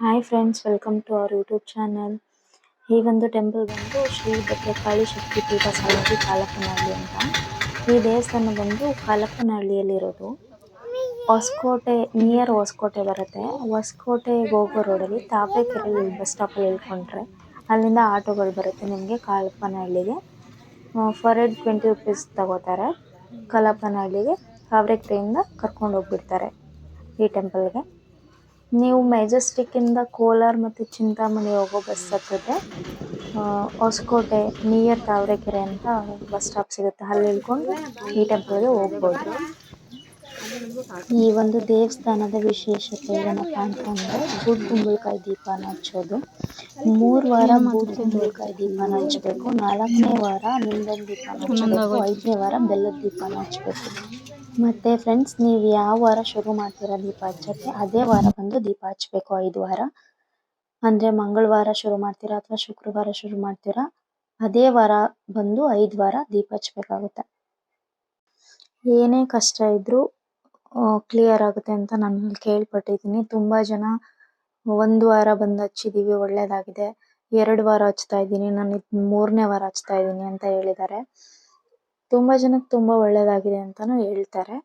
Hi friends welcome to our YouTube channel ಈ ಒಂದು temple ಬಂದು ಶ್ರೀ ಭದ್ರಕಾಳಿ ಶಕ್ತಿಪೀಠ ಸಮಿತಿ ಕಾಲಪ್ಪನಹಳ್ಳಿ ಅಂತ. ಈ ದೇವಸ್ಥಾನ ಬಂದು ಕಾಲಪ್ಪನಹಳ್ಳಿಯಲ್ಲಿರೋದು ಹೊಸಕೋಟೆ ನಿಯರ್ ಹೊಸಕೋಟೆ ಬರುತ್ತೆ. ಹೊಸಕೋಟೆಗೆ ಹೋಗೋ ರೋಡಲ್ಲಿ ತಾವರೆಕೆರೆ ಬಸ್ ಸ್ಟಾಪಲ್ಲಿ ಇಳ್ಕೊಂಡ್ರೆ ಅಲ್ಲಿಂದ ಆಟೋಗಳು ಬರುತ್ತೆ ನಿಮಗೆ ಕಾಲಪ್ಪನಹಳ್ಳಿಗೆ ಫಾರ್ ಎಡ್ ಟ್ವೆಂಟಿ ರುಪೀಸ್ ತಗೋತಾರೆ. ಕಾಲಪ್ಪನಹಳ್ಳಿಗೆ ತಾವರೆಕೆರೆಯಿಂದ ಕರ್ಕೊಂಡು ಹೋಗ್ಬಿಡ್ತಾರೆ ಈ ಟೆಂಪಲ್ಗೆ ನೀವು ಮೆಜೆಸ್ಟಿಕ್ಕಿಂದ ಕೋಲಾರ ಮತ್ತು ಚಿಂತಾಮಣಿ ಹೋಗೋ ಬಸ್ ಹತ್ತದೆ ಹೊಸಕೋಟೆ ನಿಯರ್ ತಾವರೆಕೆರೆ ಅಂತ ಬಸ್ ಸ್ಟಾಪ್ ಸಿಗುತ್ತೆ. ಅಲ್ಲಿ ಇಳ್ಕೊಂಡು ಈ ಟೆಂಪಲ್ಗೆ ಹೋಗ್ಬೋದು. ಈ ಒಂದು ದೇವಸ್ಥಾನದ ವಿಶೇಷತೆ ಏನಪ್ಪ ಅಂತಂದರೆ ಬೂದ್ ಕುಂಬಳಕಾಯಿ ದೀಪನ ಹಚ್ಚೋದು. ಮೂರು ವಾರ ಬೂದ್ ಕುಂಬಳಕಾಯಿ ದೀಪನ ಹಚ್ಚಬೇಕು. ನಾಲ್ಕನೇ ವಾರ ನಿಂಬೆಹಣ್ಣು ದೀಪನ ಹಚ್ಚಬೇಕು. ಐದನೇ ವಾರ ಬೆಲ್ಲದ ದೀಪನ ಹಚ್ಚಬೇಕು. ಮತ್ತು ಫ್ರೆಂಡ್ಸ್ ನೀವು ಯಾವ ವಾರ ಶುರು ಮಾಡ್ತೀರಾ ದೀಪ ಹಚ್ಚೋಕ್ಕೆ ಅದೇ ವಾರ ಬಂದು ದೀಪ ಹಚ್ಚಬೇಕು ಐದು ವಾರ. ಅಂದ್ರೆ ಮಂಗಳವಾರ ಶುರು ಮಾಡ್ತೀರಾ ಅಥವಾ ಶುಕ್ರವಾರ ಶುರು ಮಾಡ್ತೀರಾ? ಅದೇ ವಾರ ಬಂದು ಐದು ವಾರ ದೀಪ ಹಚ್ಬೇಕಾಗುತ್ತೆ ಏನೇ ಕಷ್ಟ ಇದ್ರೂ ಕ್ಲಿಯರ್ ಆಗುತ್ತೆ ಅಂತ ನಾನು ಕೇಳ್ಪಟ್ಟಿದ್ದೀನಿ. ತುಂಬಾ ಜನ ಒಂದು ವಾರ ಬಂದು ಹಚ್ಚಿದೀವಿ, ಒಳ್ಳೇದಾಗಿದೆ. ಎರಡು ವಾರ ಹಚ್ತಾ ಇದ್ದೀನಿ. ನಾನು ಮೂರನೇ ವಾರ ಹಚ್ತಾ ಇದ್ದೀನಿ ಅಂತ ಹೇಳಿದ್ದಾರೆ. ತುಂಬ ಜನಕ್ಕೆ ತುಂಬಾ ಒಳ್ಳೇದಾಗಿದೆ ಅಂತಾನೂ ಹೇಳ್ತಾರೆ.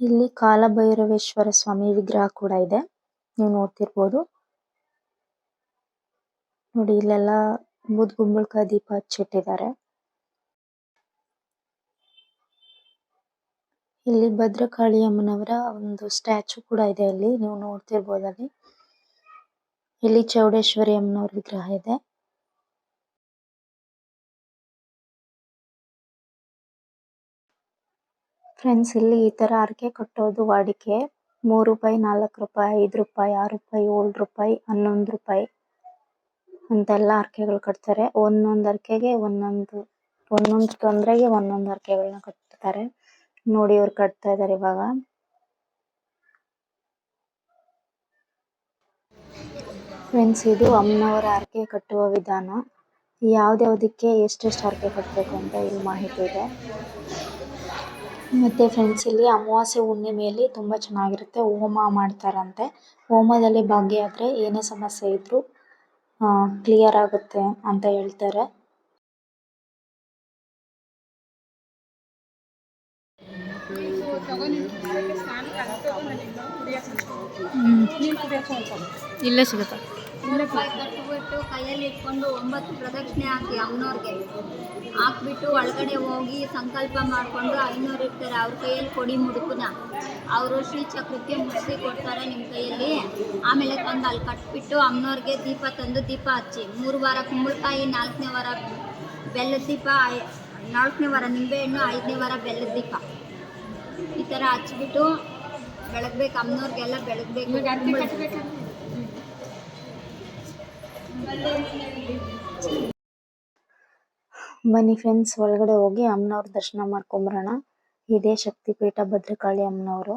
ಇಲ್ಲಿ ಕಾಲಭೈರವೇಶ್ವರ ಸ್ವಾಮಿ ವಿಗ್ರಹ ಕೂಡ ಇದೆ. ನೀವು ನೋಡ್ತಿರ್ಬೋದು. ನೋಡಿ, ಇಲ್ಲೆಲ್ಲ ಬುದ್ಧ ಕುಂಬಳಕಾಯಿ ದೀಪ ಹಚ್ಚಿಟ್ಟಿದ್ದಾರೆ. ಇಲ್ಲಿ ಭದ್ರಕಾಳಿ ಅಮ್ಮನವರ ಒಂದು ಸ್ಟ್ಯಾಚು ಕೂಡ ಇದೆ ಇಲ್ಲಿ ನೀವು ನೋಡ್ತಿರ್ಬೋದು ಅಲ್ಲಿ ಇಲ್ಲಿ ಚೌಡೇಶ್ವರಿ ಅಮ್ಮನವರ ವಿಗ್ರಹ ಇದೆ. ಫ್ರೆಂಡ್ಸ್ ಇಲ್ಲಿ ಈ ತರ ಹರಕೆ ಕಟ್ಟೋದು ವಾಡಿಕೆ. ಮೂರು ರೂಪಾಯಿ, ನಾಲ್ಕು ರೂಪಾಯಿ, ಐದು ರೂಪಾಯಿ, ಆರು ರೂಪಾಯಿ, ಏಳು ರೂಪಾಯಿ, ಹನ್ನೊಂದು ರೂಪಾಯಿ ಅಂತೆಲ್ಲ ಹರಕೆಗಳು ಕಟ್ತಾರೆ. ಒಂದೊಂದು ಹರಕೆಗೆ ಒಂದೊಂದು ಒಂದೊಂದು ತೊಂದರೆಗೆ ಒಂದೊಂದು ಹರಕೆಗಳನ್ನ ಕಟ್ತಾರೆ. ನೋಡಿ ಇವ್ರು ಕಟ್ತಾ ಇದ್ದಾರೆ ಇವಾಗ. ಫ್ರೆಂಡ್ಸ್ ಇದು ಅಮ್ಮನವರ ಹರಕೆ ಕಟ್ಟುವ ವಿಧಾನ. ಯಾವ್ದ್ಯಾವ್ದಕ್ಕೆ ಎಷ್ಟೆಷ್ಟು ಹರಕೆ ಕಟ್ಟಬೇಕು ಅಂತ ಇಲ್ಲಿ ಮಾಹಿತಿ ಇದೆ. ಮತ್ತೆ ಫ್ರೆಂಡ್ಸ್ ಇಲ್ಲಿ ಅಮಾವಾಸ್ಯೆ ಹುಣ್ಣಿಮೆಯಲ್ಲಿ ತುಂಬ ಚೆನ್ನಾಗಿರುತ್ತೆ. ಹೋಮ ಮಾಡ್ತಾರಂತೆ. ಹೋಮದಲ್ಲಿ ಭಾಗಿಯಾದರೆ ಏನೇ ಸಮಸ್ಯೆ ಇದ್ರೂ ಕ್ಲಿಯರ್ ಆಗುತ್ತೆ ಅಂತ ಹೇಳ್ತಾರೆ. ಇಲ್ಲೇ ಸಿಗುತ್ತಾ. ಕಟ್ಬಿಟ್ಟು ಕೈಯಲ್ಲಿ ಇಟ್ಕೊಂಡು ಒಂಬತ್ತು ಪ್ರದಕ್ಷಿಣೆ ಹಾಕಿ ಅವನವ್ರಿಗೆ. ಹಾಕ್ಬಿಟ್ಟು ಒಳಗಡೆ ಹೋಗಿ ಸಂಕಲ್ಪ ಮಾಡಿಕೊಂಡು ಐನೂರು ಇರ್ತಾರೆ ಅವ್ರ ಕೈಯಲ್ಲಿ ಕೊಡಿ ಮುಡುಕುನ ಅವರು ಶ್ರೀಚಕ್ರಕ್ಕೆ ಮುಗಿಸಿ ಕೊಡ್ತಾರೆ ನಿಮ್ಮ ಕೈಯಲ್ಲಿ. ಆಮೇಲೆ ತಂದು ಅಲ್ಲಿ ಕಟ್ಬಿಟ್ಟು ಅಮ್ಮನವ್ರಿಗೆ ದೀಪ ತಂದು ದೀಪ ಹಚ್ಚಿ. ಮೂರು ವಾರ ಕುಂಬಳಕಾಯಿ ನಾಲ್ಕನೇ ವಾರ ಬೆಲ್ಲದ ದೀಪ ನಾಲ್ಕನೇ ವಾರ ನಿಂಬೆಹಣ್ಣು ಐದನೇ ವಾರ ಬೆಲ್ಲದ ದೀಪ. ಈ ಥರ ಹಚ್ಬಿಟ್ಟು ಬೆಳಗ್ಬೇಕು. ಅಮ್ಮನವ್ರಿಗೆಲ್ಲ ಬೆಳಗ್ಬೇಕು. ಬನ್ನಿ ಫ್ರೆಂಡ್ಸ್ ಒಳಗಡೆ ಹೋಗಿ ಅಮ್ಮನವ್ರ ದರ್ಶನ ಮಾಡ್ಕೊಂಬರೋಣ ಇದೇ ಶಕ್ತಿಪೀಠ ಭದ್ರಕಾಳಿ ಅಮ್ಮನವರು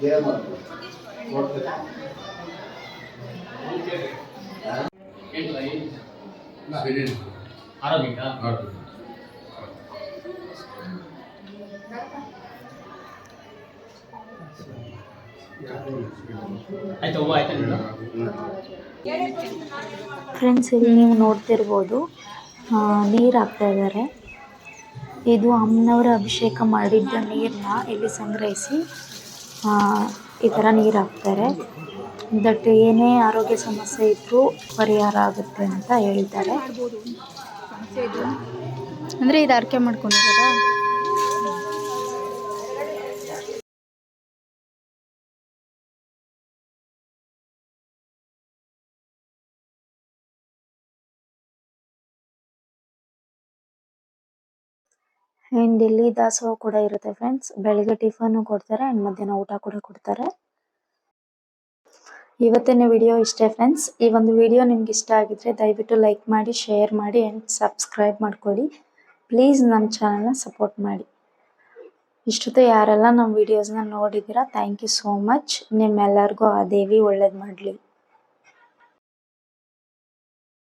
De amor, por qué. Friends ಇಲ್ಲಿ ನೀವು ನೋಡ್ತಿರ್ಬೋದು ನೀರು ಹಾಕ್ತಾ ಇದ್ದಾರೆ ಇದು ಅಮ್ಮನವರ ಅಭಿಷೇಕ ಮಾಡಿದ್ದ ನೀರನ್ನ ಇಲ್ಲಿ ಸಂಗ್ರಹಿಸಿ ಈ ಥರ ನೀರು ಹಾಕ್ತಾರೆ. ದಟ್ ಏನೇ ಆರೋಗ್ಯ ಸಮಸ್ಯೆ ಇದ್ದರೂ ಪರಿಹಾರ ಆಗುತ್ತೆ ಅಂತ ಹೇಳ್ತಾರೆ. ಅಂದರೆ ಇದು ಅರ್ಕೆ ಮಾಡ್ಕೊಂಡಿರೋದಾ? ಆ್ಯಂಡ್ ಇಲ್ಲಿ ದಾಸೋಹ ಕೂಡ ಇರುತ್ತೆ ಫ್ರೆಂಡ್ಸ್ ಬೆಳಿಗ್ಗೆ ಟಿಫನ್ ಕೊಡ್ತಾರೆ ಅಂಡ್ ಮಧ್ಯಾಹ್ನ ಊಟ ಕೂಡ ಕೊಡ್ತಾರೆ. ಇವತ್ತಿನ ವಿಡಿಯೋ ಇಷ್ಟೇ ಫ್ರೆಂಡ್ಸ್ ಈ ಒಂದು ವಿಡಿಯೋ ನಿಮ್ಗೆ ಇಷ್ಟ ಆಗಿದ್ರೆ ದಯವಿಟ್ಟು ಲೈಕ್ ಮಾಡಿ ಶೇರ್ ಮಾಡಿ ಅಂಡ್ ಸಬ್ಸ್ಕ್ರೈಬ್ ಮಾಡ್ಕೊಳ್ಳಿ. ಪ್ಲೀಸ್ ನಮ್ಮ ಚಾನಲ್ನ ಸಪೋರ್ಟ್ ಮಾಡಿ. ಇಷ್ಟೊತ್ತು ಯಾರೆಲ್ಲ ನಮ್ಮ ವಿಡಿಯೋಸ್ನ ನೋಡಿದ್ದೀರಾ ಥ್ಯಾಂಕ್ ಯು ಸೋ ಮಚ್ ನಿಮ್ಮೆಲ್ಲರಿಗೂ ಆ ದೇವಿ ಒಳ್ಳೇದು ಮಾಡಲಿ.